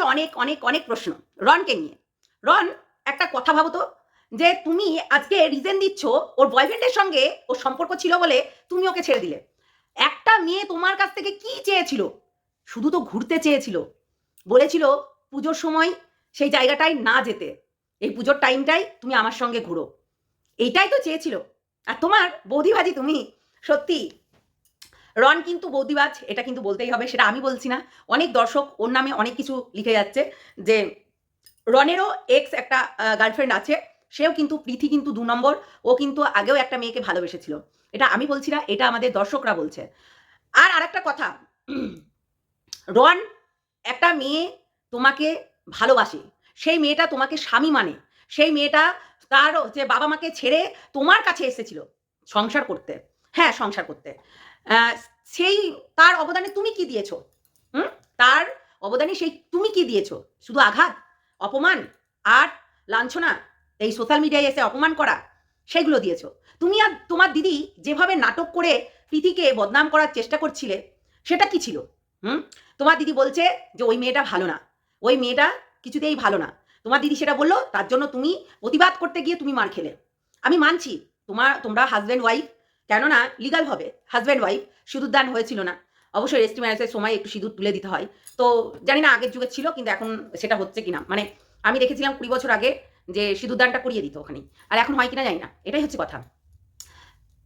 আছে অনেক অনেক অনেক প্রশ্ন রনকে নিয়ে। রন, একটা কথা ভাবো তো, যে তুমি আজকে রিজেন দিচ্ছ ওর বয়ফ্রেন্ডের সঙ্গে ওর সম্পর্ক ছিল বলে তুমি ওকে ছেড়ে দিলে। একটা মেয়ে তোমার কাছ থেকে কি চেয়েছিল? শুধু তো ঘুরতে চেয়েছিল। বলেছিল পুজোর সময় সেই জায়গাটায় না যেতে। এই পুজোর টাইমটাই তুমি আমার সঙ্গে ঘুরো। এইটাই তো চেয়েছিল। আর তোমার বৌদিবাজি তুমি সত্যি রন কিন্তু বৌদিবাজ, এটা কিন্তু বলতেই হবে, সেটা আমি বলছি না। অনেক দর্শক ওর নামে অনেক কিছু লিখে যাচ্ছে যে রনেরও এক্স একটা গার্লফ্রেন্ড আছে, সেও কিন্তু প্রীতি কিন্তু দু নম্বর, ও কিন্তু আগেও একটা মেয়েকে ভালোবেসেছিল। এটা আমি বলছি না, এটা আমাদের দর্শকরা বলছে। আর আরেকটা কথা, রন একটা মেয়ে তোমাকে ভালোবাসে, সেই মেয়েটা তোমাকে স্বামী মানে সেই মেয়েটা তার যে বাবা মাকে ছেড়ে তোমার কাছে এসেছিল সংসার করতে। হ্যাঁ সংসার করতে। সেই তার অবদানে তুমি কি দিয়েছ? হুম? তার অবদানে সেই তুমি কি দিয়েছ? শুধু আঘাত? অপমান? আর লাঞ্ছনা? এই সোশ্যাল মিডিয়ায় এসে অপমান করা? সেগুলো দিয়েছ। তুমি আর তোমার দিদি যেভাবে নাটক করে প্রীতিকে বদনাম করার চেষ্টা করছিলে, সেটা কি ছিল? হুম? তোমার দিদি বলছে যে, ওই মেয়েটা ভালো না। ওই মেয়েটা কিছুতেই ভালো না। তোমার দিদি সেটা বলল, তার জন্য তুমি প্রতিবাদ করতে গিয়ে তুমি মার খেলে। আমি মানছি, তোমার, তোমরা হাজব্যান্ড ওয়াইফ কেননা লিগাল হবে। হাজব্যান্ড ওয়াইফ সিঁদুর দান হয়েছিল না। অবশ্যই রেস্টি ম্যারেজের সময় একটু সিঁদুর তুলে দিতে হয়। তো জানি না আগের যুগে ছিল, কিন্তু এখন সেটা হচ্ছে কিনা। মানে আমি দেখেছিলাম কুড়ি বছর আগে যে সিঁদুর দানটা করিয়ে দিত ওখানে আর এখন হয় কিনা জানি না। এটাই হচ্ছে কথা।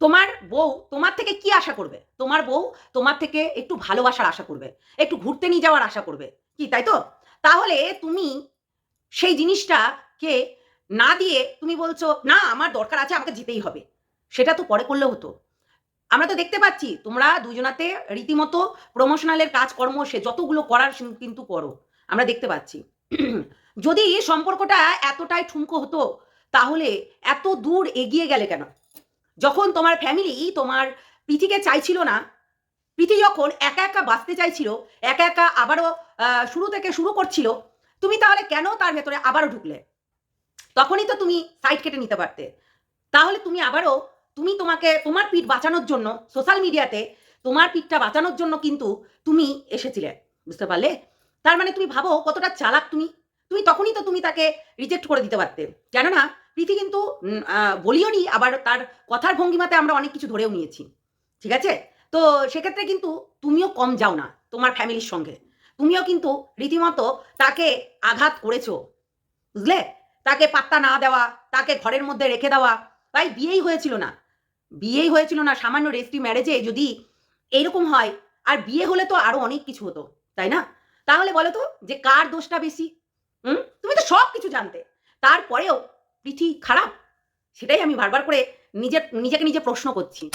তোমার বউ তোমার থেকে কি আশা করবে? তোমার বউ তোমার থেকে একটু ভালোবাসার আশা করবে। একটু ঘুরতে নিয়ে যাওয়ার আশা করবে। কি, তাই তো? তাহলে তুমি সেই জিনিসটাকে না দিয়ে তুমি বলছো, না, আমার দরকার আছে, আমাকে যেতেই হবে। সেটা তো পরে করলেও হতো। আমরা তো দেখতে পাচ্ছি, তোমরা দুজনাতে রীতিমতো প্রমোশনালের কাজকর্ম, সে যতগুলো করার কিন্তু করো। আমরা দেখতে পাচ্ছি। যদি সম্পর্কটা এতটাই ঠুমকো হতো, তাহলে এত দূর এগিয়ে গেলে কেন? যখন তোমার ফ্যামিলি তোমার প্রীতিকে চাইছিল না, প্রীতি যখন একা একা বাঁচতে চাইছিল, একা একা আবারও শুরু থেকে শুরু করছিল, তুমি তাহলে কেন তার ভেতরে আবারও ঢুকলে? তখনই তো তুমি সাইড কেটে নিতে পারতে। তাহলে তুমি আবারও তুমি তোমাকে তোমার পিঠ বাঁচানোর জন্য সোশ্যাল মিডিয়াতে তোমার পিঠটা বাঁচানোর জন্য কিন্তু তুমি এসেছিলে বুঝতে পারলে? তার মানে তুমি ভাবো কতটা চালাক তুমি। তুমি তখনই তো তুমি তাকে রিজেক্ট করে দিতে পারতে। কেননা প্রীতি কিন্তু উম, আহ, বলিও নি আবার তার কথার ভঙ্গিমাতে আমরা অনেক কিছু ধরেও নিয়েছি। ঠিক আছে? তো সেক্ষেত্রে কিন্তু তুমিও কম যাও না তোমার ফ্যামিলির সঙ্গে। তুমিও কিন্তু রীতিমতো তাকে আঘাত করেছ বুঝলে? তাকে পাত্তা না দেওয়া তাকে ঘরের মধ্যে রেখে দেওয়া তাই বিয়েই হয়েছিল না। বিয়েই হয়েছিল না, সামান্য রেস্টি ম্যারেজে যদি এইরকম হয়, আর বিয়ে হলে তো আরও অনেক কিছু হতো, তাই না? তাহলে বলো তো যে কার দোষটা বেশি? হুম? তুমি তো সব কিছু জানতে। তারপরেও পৃথি খারাপ, সেটাই আমি বারবার করে নিজের, নিজেকে নিজে প্রশ্ন করছি।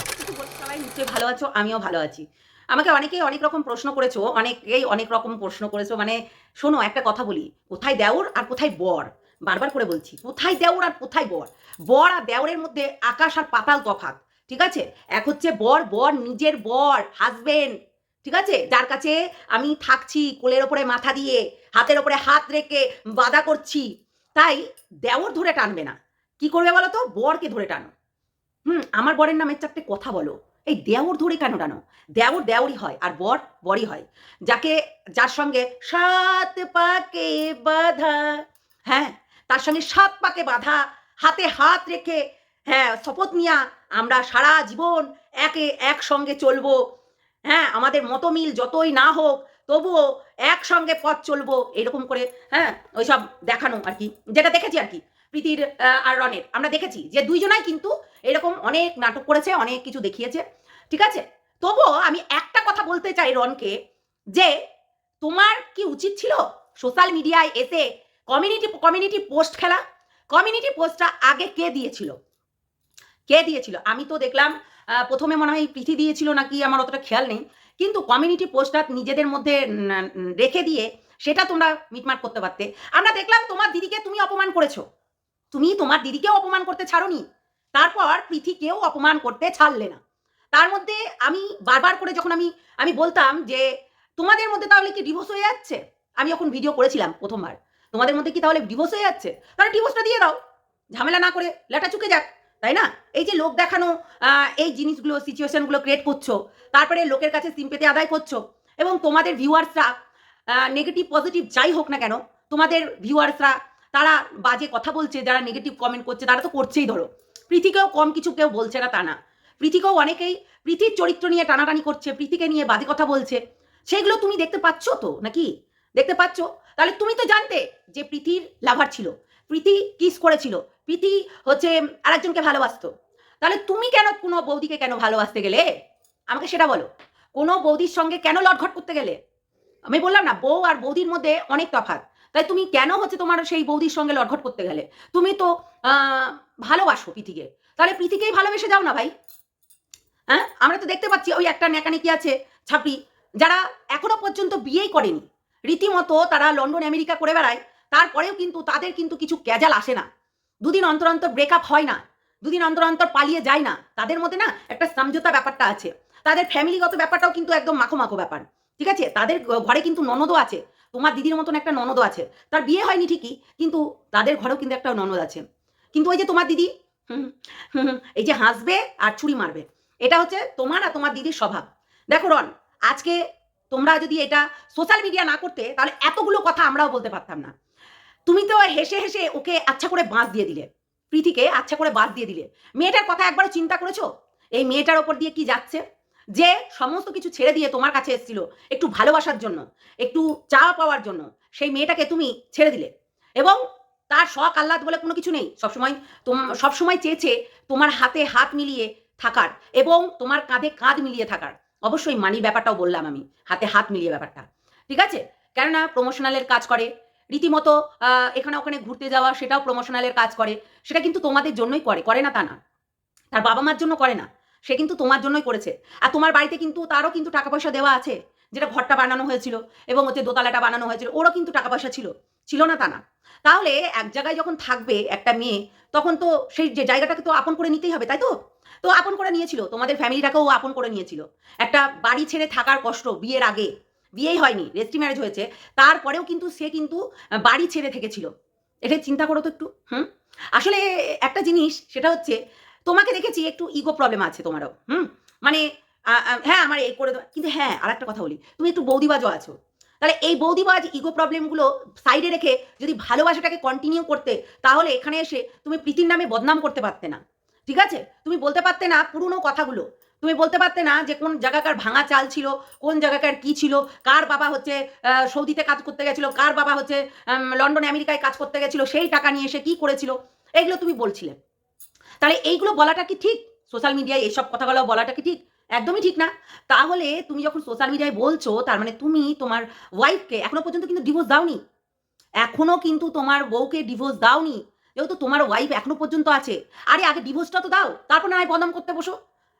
সবাই নিশ্চয়ই ভালো আছো, আমিও ভালো আছি। আমাকে অনেকেই অনেক রকম প্রশ্ন করেছ, অনেকেই অনেক রকম প্রশ্ন করেছ মানে শোনো, একটা কথা বলি, কোথায় দেওর আর কোথায় বর? বারবার করে বলছি, কোথায় দেওর আর কোথায় বর? বর আর দেওরের মধ্যে আকাশ আর পাতাল তফাৎ। ঠিক আছে? এক হচ্ছে বর বর নিজের বর হাজবেন্ড ঠিক আছে? যার কাছে আমি থাকছি কোলের ওপরে মাথা দিয়ে, হাতের ওপরে হাত রেখে বাধা করছি, তাই দেওর ধরে টানবে না। কি করবে বলো তো? বরকে ধরে টানো। হুম, আমার বরের নামে চারটে কথা বলো। এই দেওর ধরে কেন টানো? দেওর দেওরই হয় আর বর বরই হয়। যাকে, যার সঙ্গে সাত পাকে বাধা হ্যাঁ? তার সঙ্গে সাত পাকে বাধা, হাতে হাত রেখে হ্যাঁ শপথ নিয়া আমরা সারা জীবন একে একসঙ্গে চলবো। হ্যাঁ আমাদের মতমিল যতই না হোক, তবুও একসঙ্গে পথ চলবো, এরকম করে হ্যাঁ ওইসব দেখানো আর কি। যেটা দেখেছি আর কি, প্রীতির আর রনের। আমরা দেখেছি যে দুইজনাই কিন্তু এরকম অনেক নাটক করেছে, অনেক কিছু দেখিয়েছে, ঠিক আছে? তবুও আমি একটা কথা বলতে চাই রনকে, যে তোমার কি উচিত ছিল সোশ্যাল মিডিয়ায় এসে কমিউনিটি কমিউনিটি পোস্ট খেলা? কমিউনিটি পোস্টটা আগে কে দিয়েছিল? কে দিয়েছিল? আমি তো দেখলাম প্রথমে মনে হয় প্রীতি দিয়েছিল নাকি আমার অতটা খেয়াল নেই। কিন্তু কমিউনিটি পোস্টার নিজেদের মধ্যে রেখে দিয়ে সেটা তোমরা মিটমাট করতে পারতে। আমরা দেখলাম তোমার দিদিকে তুমি অপমান করেছ। তুমি তোমার দিদিকেও অপমান করতে ছাড়োনি। তারপর পৃথিকেও অপমান করতে ছাড়লে না। তার মধ্যে আমি বারবার করে যখন আমি আমি বলতাম যে, তোমাদের মধ্যে তাহলে কি ডিভোর্স হয়ে যাচ্ছে? আমি যখন ভিডিও করেছিলাম প্রথমবার, তোমাদের মধ্যে কি তাহলে ডিভোর্স হয়ে যাচ্ছে? তাহলে ডিভোর্সটা দিয়ে দাও। ঝামেলা না করে লেটা চুকে যাক। তাই না? এই যে লোক দেখানো এই জিনিসগুলো সিচুয়েশনগুলো ক্রিয়েট করছ, তারপরে লোকের কাছে সিম পেতে আদায় করছ, এবং তোমাদের ভিউয়ার্সরা নেগেটিভ পজিটিভ যাই হোক না কেন, তোমাদের ভিউয়ার্সরা তারা বাজে কথা বলছে, যারা নেগেটিভ কমেন্ট করছে, তারা তো করছেই ধরো। প্রীতিকেও কম কিছু কেউ বলছে না তা না। প্রীতিকেও অনেকেই, প্রীতির চরিত্র নিয়ে টানাটানি করছে, প্রীতিকে নিয়ে বাজে কথা বলছে। সেগুলো তুমি দেখতে পাচ্ছ তো, নাকি? দেখতে পাচ্ছ? তাহলে তুমি তো জানতে যে প্রীতির লাভার ছিল। প্রীতি কিস করেছিল। প্রীতি হচ্ছে আরেকজনকে ভালোবাসতো। তাহলে তুমি কেন কোনো বৌদিকে কেন ভালোবাসতে গেলে? আমাকে সেটা বলো। কোনো বৌদির সঙ্গে কেন লটঘট করতে গেলে? আমি বললাম না, বউ আর বৌদির মধ্যে অনেক তফাৎ। তাই তুমি কেন হচ্ছে তোমার সেই বৌদির সঙ্গে লটঘট করতে গেলে? তুমি তো ভালোবাসো প্রীতিকে। তাহলে প্রীতিকেই ভালোবেসে যাও না ভাই। হ্যাঁ? আমরা তো দেখতে পাচ্ছি ওই একটা নেকানিকি আছে, ছাপড়ি, যারা এখনও পর্যন্ত বিয়েই করেনি। রীতিমতো তারা লন্ডন, আমেরিকা করে বেড়ায়। তারপরেও কিন্তু তাদের কিন্তু কিছু ক্যাজাল আসে না। দুদিন অন্তর অন্তর ব্রেকআপ হয় না, দুদিন অন্তর অন্তর পালিয়ে যায় না। তাদের মধ্যে না একটা সমঝোতা ব্যাপারটা আছে। তাদের ফ্যামিলিগত ব্যাপারটাও কিন্তু একদম মাখো মাখো ব্যাপার। ঠিক আছে? তাদের ঘরে কিন্তু ননদও আছে। তোমার দিদির মতন একটা ননদও আছে। তার বিয়ে হয়নি ঠিকই, কিন্তু তাদের ঘরেও কিন্তু একটা ননদ আছে। কিন্তু ওই যে তোমার দিদি এই যে হাসবে আর ছুরি মারবে, এটা হচ্ছে তোমার আর তোমার দিদির স্বভাব। দেখো রন, আজকে তোমরা যদি এটা সোশ্যাল মিডিয়া না করতে, তাহলে এতগুলো কথা আমরাও বলতে পারতাম না। তুমি তো হেসে হেসে ওকে আচ্ছা করে বাঁশ দিয়ে দিলে। প্রীতিকে আচ্ছা করে বাদ দিয়ে দিলে। মেয়েটার কথা একবারও চিন্তা করেছ? এই মেয়েটার ওপর দিয়ে কি যাচ্ছে? যে সমস্ত কিছু ছেড়ে দিয়ে তোমার কাছে এসেছিল, একটু ভালোবাসার জন্য, একটু চা পাওয়ার জন্য, সেই মেয়েটাকে তুমি ছেড়ে দিলে। এবং তার শখ আহ্লাদ বলে কোনো কিছু নেই। সবসময় তোম, সবসময় চেয়েছে তোমার হাতে হাত মিলিয়ে থাকার এবং তোমার কাঁধে কাঁধ মিলিয়ে থাকার। অবশ্যই মানি ব্যাপারটাও বললাম আমি, হাতে হাত মিলিয়ে ব্যাপারটা। ঠিক আছে? কেননা প্রমোশনালের কাজ করে রীতিমতো এখানে ওখানে ঘুরতে যাওয়া, সেটাও প্রমোশনালের কাজ করে। সেটা কিন্তু তোমাদের জন্যই করে করে না তা না। তার বাবা মার জন্য করে না। সে কিন্তু তোমার জন্যই করেছে। আর তোমার বাড়িতে কিন্তু তারও কিন্তু টাকা পয়সা দেওয়া আছে, যেটা ঘরটা বানানো হয়েছিল এবং হচ্ছে দোতলাটা বানানো হয়েছিল, ওরও কিন্তু টাকা পয়সা ছিল ছিল না তা না। তাহলে এক জায়গায় যখন থাকবে একটা মেয়ে, তখন তো সেই যে জায়গাটাকে তো আপন করে নিতেই হবে, তাই তো? তো আপন করে নিয়েছিল। তোমাদের ফ্যামিলিটাকেও আপন করে নিয়েছিল। একটা বাড়ি ছেড়ে থাকার কষ্ট বিয়ের আগে। বিয়েই হয়নি, রেজিস্ট্রি ম্যারেজ হয়েছে। তারপরেও কিন্তু সে কিন্তু বাড়ি ছেড়ে থেকেছিল। এটা চিন্তা করো তো একটু, হুম? আসলে একটা জিনিস, সেটা হচ্ছে, তোমাকে দেখেছি একটু ইগো প্রবলেম আছে তোমারও, হুম? মানে হ্যাঁ আমার এই করে কিন্তু হ্যাঁ আর একটা কথা বলি, তুমি একটু বৌদিবাজও আছো। তাহলে এই বৌদিবাজ ইগো প্রবলেমগুলো সাইডে রেখে যদি ভালোবাসাটাকে কন্টিনিউ করতে, তাহলে এখানে এসে তুমি প্রীতির নামে বদনাম করতে পারতে না। ঠিক আছে? তুমি বলতে পারতে না পুরনো কথাগুলো। তুমি বলতে পারতে না যে কোন জায়গাকার ভাঙা চাল ছিল, কোন জায়গাকার কি ছিল, কার বাবা হচ্ছে সৌদিতে কাজ করতে গেছিল, কার বাবা হচ্ছে লন্ডন, আমেরিকায় কাজ করতে গেছিল, সেই টাকা নিয়ে এসে কি করেছিল, এগুলো তুমি বলছিলে। তাহলে এইগুলো বলাটা কি ঠিক? সোশ্যাল মিডিয়ায় এইসব কথাগুলো বলাটা কি ঠিক? একদমই ঠিক না। তাহলে তুমি যখন সোশ্যাল মিডিয়ায় বলছো, তার মানে তুমি তোমার ওয়াইফকে এখনও পর্যন্ত কিন্তু ডিভোর্স দাওনি। এখনও কিন্তু তোমার বউকে ডিভোর্স দাওনি। যেহেতু তোমার ওয়াইফ এখনও পর্যন্ত আছে। আরে আগে ডিভোর্সটা তো দাও, তারপর না হয় বদনাম করতে বসো।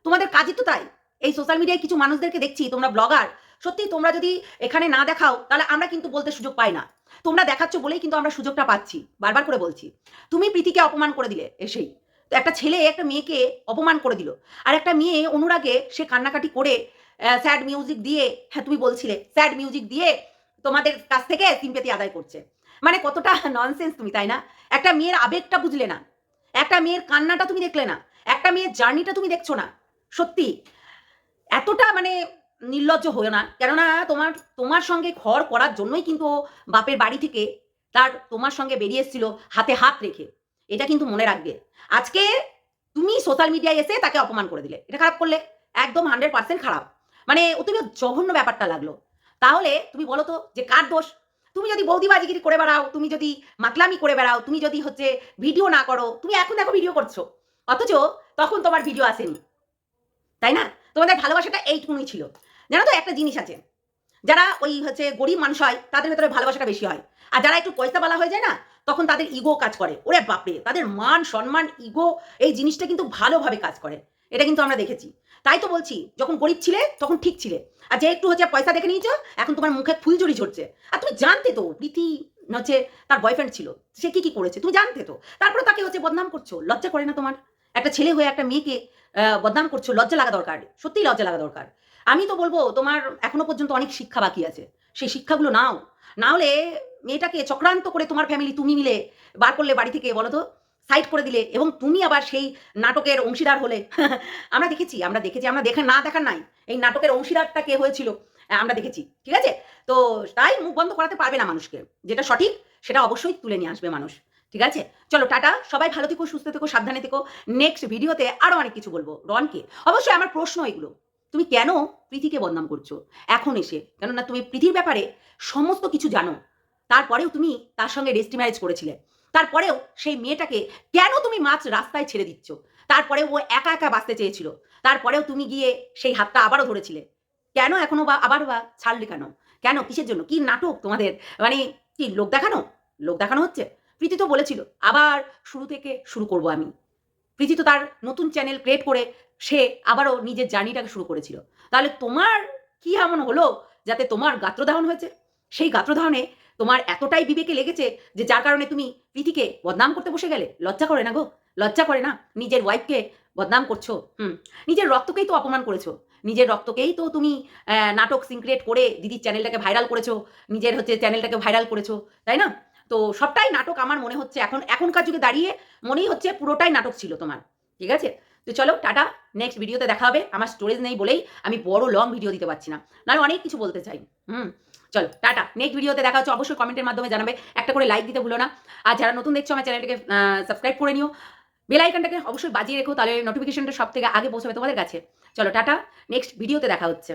তোমাদের কাজই তো তাই। এই সোশ্যাল মিডিয়ায় কিছু মানুষদেরকে দেখছি, তোমরা ব্লগার সত্যি তোমরা যদি এখানে না দেখাও, তাহলে আমরা কিন্তু বলতে সুযোগ পাই না। তোমরা দেখাচ্ছ বলেই কিন্তু আমরা সুযোগটা পাচ্ছি, বারবার করে বলছি। তুমি প্রীতিকে অপমান করে দিলে এসেই। তো একটা ছেলে, একটা মেয়েকে অপমান করে দিল। আর একটা মেয়ে অনুরাগে সে কান্নাকাটি করে স্যাড মিউজিক দিয়ে হ্যাঁ তুমি বলছিলে স্যাড মিউজিক দিয়ে তোমাদের কাছ থেকে সিম্পেতি আদায় করছে। মানে কতটা ননসেন্স তুমি, তাই না? একটা মেয়ের আবেগটা বুঝলে না। একটা মেয়ের কান্নাটা তুমি দেখলে না। একটা মেয়ের জার্নিটা তুমি দেখছ না। সত্যি, এতটা মানে নির্লজ্জ হয়ে না। কেননা তোমার তোমার সঙ্গে ঘর করার জন্যই কিন্তু বাপের বাড়ি থেকে তার তোমার সঙ্গে বেরিয়ে এসেছিল হাতে হাত রেখে। এটা কিন্তু মনে রাখবে। আজকে তুমি সোশ্যাল মিডিয়ায় এসে তাকে অপমান করে দিলে। এটা খারাপ করলে? একদম হান্ড্রেড পার্সেন্ট খারাপ। মানে অতিরিক্ত জঘন্য ব্যাপারটা লাগল। তাহলে তুমি বলো তো, যে কার দোষ? তুমি যদি বৌদিবাজিগিরি করে বেড়াও, তুমি যদি মাতলামি করে বেড়াও, তুমি যদি হচ্ছে ভিডিও না করো, তুমি এখন দেখো ভিডিও করছ। অথচ তখন তোমার ভিডিও আসেনি। তাই না? তোমাদের ভালোবাসাটা এইটুকুনি ছিল। জানো তো, একটা জিনিস আছে। যারা ওই হচ্ছে গরিব মানুষ হয়, তাদের ভেতরে ভালোবাসাটা বেশি হয়। আর যারা একটু পয়সা বলা হয়ে যায় না, তখন তাদের ইগো কাজ করে। ওরে বাপরে, তাদের মান, সম্মান ইগো এই জিনিসটা কিন্তু ভালোভাবে কাজ করে। এটা কিন্তু আমরা দেখেছি। তাই তো বলছি, যখন গরিব ছিলে, তখন ঠিক ছিলে। আর যে একটু হচ্ছে পয়সা দেখে নিয়েছো, এখন তোমার মুখে ফুলঝুরি ঝরছে। আর তুমি জানতে তো, প্রীতি হচ্ছে তার বয়ফ্রেন্ড ছিল। সে কি কি করেছে, তুমি জানতে তো। তারপরে তাকে হচ্ছে বদনাম করছ। লজ্জা করে না তোমার? একটা ছেলে হয়ে একটা মেয়েকে বদনাম করছ, লজ্জা লাগা দরকার। সত্যিই লজ্জা লাগা দরকার। আমি তো বলব, তোমার এখনও পর্যন্ত অনেক শিক্ষা বাকি আছে। সেই শিক্ষাগুলো নাও। না হলে মেয়েটাকে চক্রান্ত করে তোমার ফ্যামিলি তুমি মিলে বার করলে বাড়ি থেকে, বলো তো? সাইড করে দিলে, এবং তুমি আবার সেই নাটকের অংশীদার হলে। আমরা দেখেছি আমরা দেখেছি, আমরা দেখে না দেখার নাই। এই নাটকের অংশীদারটা কে হয়েছিল? আমরা দেখেছি, ঠিক আছে? তো তাই মুখ বন্ধ করাতে পারবে না মানুষকে। যেটা সঠিক, সেটা অবশ্যই তুলে নিয়ে আসবে মানুষ। ঠিক আছে? চলো, টাটা। সবাই ভালো থেকো, সুস্থ থেকো, সাবধানে থেকো। নেক্সট ভিডিওতে আরও অনেক কিছু বলব। রনকে। অবশ্যই আমার প্রশ্ন এগুলো। তুমি কেন প্রীতিকে বদনাম করছ? এখন এসে। কেননা তুমি প্রীতির ব্যাপারে সমস্ত কিছু জানো। তারপরেও তুমি তার সঙ্গে রেস্টি ম্যারেজ করেছিলে। তারপরেও সেই মেয়েটাকে কেন তুমি মাছ রাস্তায় ছেড়ে দিচ্ছ? তারপরে ও একা একা বাঁচতে চেয়েছিল। তারপরেও তুমি গিয়ে সেই হাতটা আবারও ধরেছিলে। কেন এখনও বা আবার বা ছাড়লে কেন? কেন? কিসের জন্য? কি নাটক তোমাদের? মানে কি লোক দেখানো? লোক দেখানো হচ্ছে? প্রীতি তো বলেছিল, আবার শুরু থেকে শুরু করব আমি। প্রীতি তো তার নতুন চ্যানেল ক্রিয়েট করে সে আবারও নিজের জার্নিটাকে শুরু করেছিল। তাহলে তোমার কি এমন হলো যাতে তোমার গাত্রদাহন হয়েছে? সেই গাত্রদাহনে তোমার এতটাই বিবেকে লেগেছে যে যার কারণে তুমি প্রীতিকে বদনাম করতে বসে গেলে? লজ্জা করে না গো? লজ্জা করে না? নিজের ওয়াইফকে বদনাম করছ? হুম। নিজের রক্তকেই তো অপমান করেছ। নিজের রক্তকেই তো তুমি নাটক সিনক্রিয়েট করে দিদির চ্যানেলটাকে ভাইরাল করেছ। নিজের হচ্ছে চ্যানেলটাকে ভাইরাল করেছ, তাই না? তো সবটাই নাটক আমার মনে হচ্ছে এখন, এখনকার যুগে দাঁড়িয়ে মনেই হচ্ছে পুরোটাই নাটক ছিল তোমার, ঠিক আছে? তো চলো, টাটা নেক্সট ভিডিওতে দেখা হবে, আমার স্টোরেজ নেই বলেই আমি বড় লং ভিডিও দিতে পারছি না, নাহলে অনেক কিছু বলতে চাই, হুম? চলো, টাটা নেক্সট ভিডিওতে দেখা হচ্ছে, অবশ্যই কমেন্টের মাধ্যমে জানাবে, একটা করে লাইক দিতে ভুলো না, আর যারা নতুন দেখছ আমার চ্যানেলটাকে সাবস্ক্রাইব করে নিও বেল আইকনটাকে অবশ্যই বাজিয়ে রেখো, তাহলে নোটিফিকেশনটা সব থেকে আগে পৌঁছাবে তোমাদের কাছে, চলো, টাটা নেক্সট ভিডিওতে দেখা হচ্ছে।